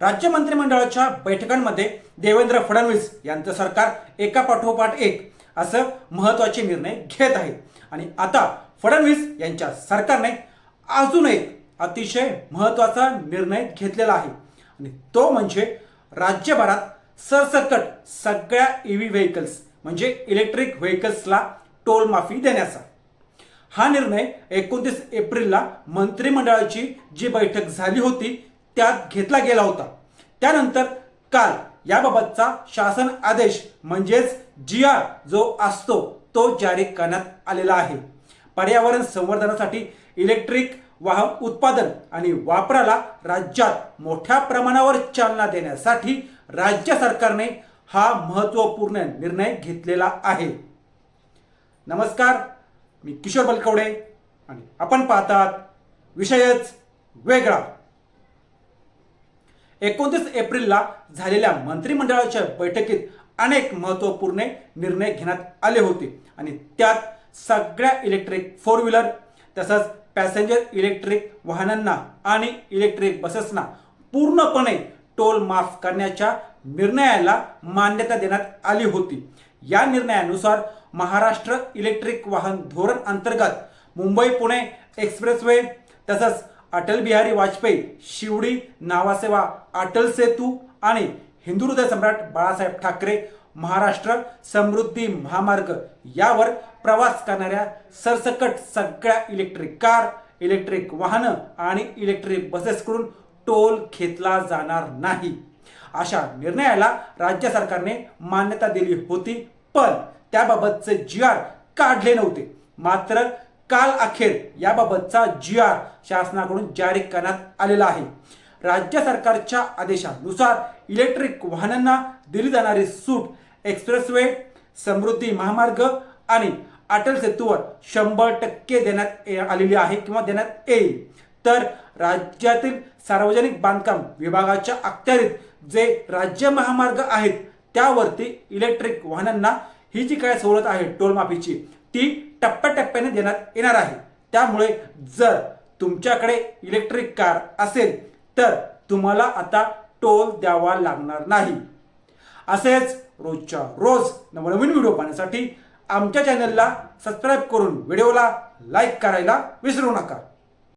राज्य मंत्रिमंडळाच्या बैठकांमध्ये देवेंद्र फडणवीस यांचं सरकार एका पाठोपाठ एक असं महत्त्वाचे निर्णय घेत आहे. आणि आता फडणवीस यांच्या सरकारने अजून एक अतिशय महत्त्वाचा निर्णय घेतलेला आहे. आणि तो म्हणजे राज्यभरात सरसकट सगळ्या व्ही व्हेकल्स म्हणजे इलेक्ट्रिक व्हेकल्सला टोल माफी देण्याचा. हा निर्णय एकोणतीस एप्रिलला मंत्रिमंडळाची जी बैठक झाली होती त्यात घेतला गेला होता. त्यानंतर काल याबाबतचा शासन आदेश म्हणजेच जी आर जो असतो तो जारी करण्यात आलेला आहे. पर्यावरण संवर्धनासाठी इलेक्ट्रिक वाहन उत्पादन आणि वापराला राज्यात मोठ्या प्रमाणावर चालना देण्यासाठी राज्य सरकारने हा महत्त्वपूर्ण निर्णय घेतलेला आहे. नमस्कार मी किशोर बलकवडे आणि आपण पाहतात विषयच वेगळा. एकोणतीस एप्रिलला झालेल्या मंत्रिमंडळाच्या बैठकीत अनेक महत्त्वपूर्ण निर्णय घेण्यात आले होते. आणि त्यात सगळ्या इलेक्ट्रिक फोर व्हीलर तसंच पॅसेंजर इलेक्ट्रिक वाहनांना आणि इलेक्ट्रिक बसेसना पूर्णपणे टोल माफ करण्याच्या निर्णयाला मान्यता देण्यात आली होती. या निर्णयानुसार महाराष्ट्र इलेक्ट्रिक वाहन धोरण अंतर्गत मुंबई पुणे एक्सप्रेसवे तसंच अटल बिहारी वाजपेयी शिवडी नावासेवा अटल सेतू आणि हिंदू हृदय सम्राट बाळासाहेब ठाकरे महाराष्ट्र समृद्धी महामार्ग यावर प्रवास करणाऱ्या सरसकट सगळ्या इलेक्ट्रिक कार इलेक्ट्रिक वाहनं आणि इलेक्ट्रिक बसेसकडून टोल घेतला जाणार नाही. अशा निर्णयाला राज्य सरकारने मान्यता दिली होती पण त्याबाबतचे जी आर काढले नव्हते. मात्र काल अखेर याबाबतचा जी आर शासनाकडून जारी करण्यात आलेला आहे. राज्य सरकारच्या आदेशानुसार इलेक्ट्रिक वाहनांना दिली जाणारी सूट एक्सप्रेसवे समृद्धी महामार्ग आणि अटल सेतूवर शंभर टक्के देण्यात ये- आलेली आहे किंवा देण्यात येईल. तर राज्यातील सार्वजनिक बांधकाम विभागाच्या अखत्यारीत जे राज्य महामार्ग आहेत त्यावरती इलेक्ट्रिक वाहनांना ही जी काय सवलत आहे टोलमाफीची ती टप्प्याटप्प्याने देण्यात येणार आहे. त्यामुळे जर तुमच्याकडे इलेक्ट्रिक कार असेल तर तुम्हाला आता टोल द्यावा लागणार नाही. असेच रोजच्या रोज नवनवीन व्हिडिओ पाहण्यासाठी आमच्या चॅनलला सबस्क्राईब करून व्हिडिओला लाईक करायला विसरू नका.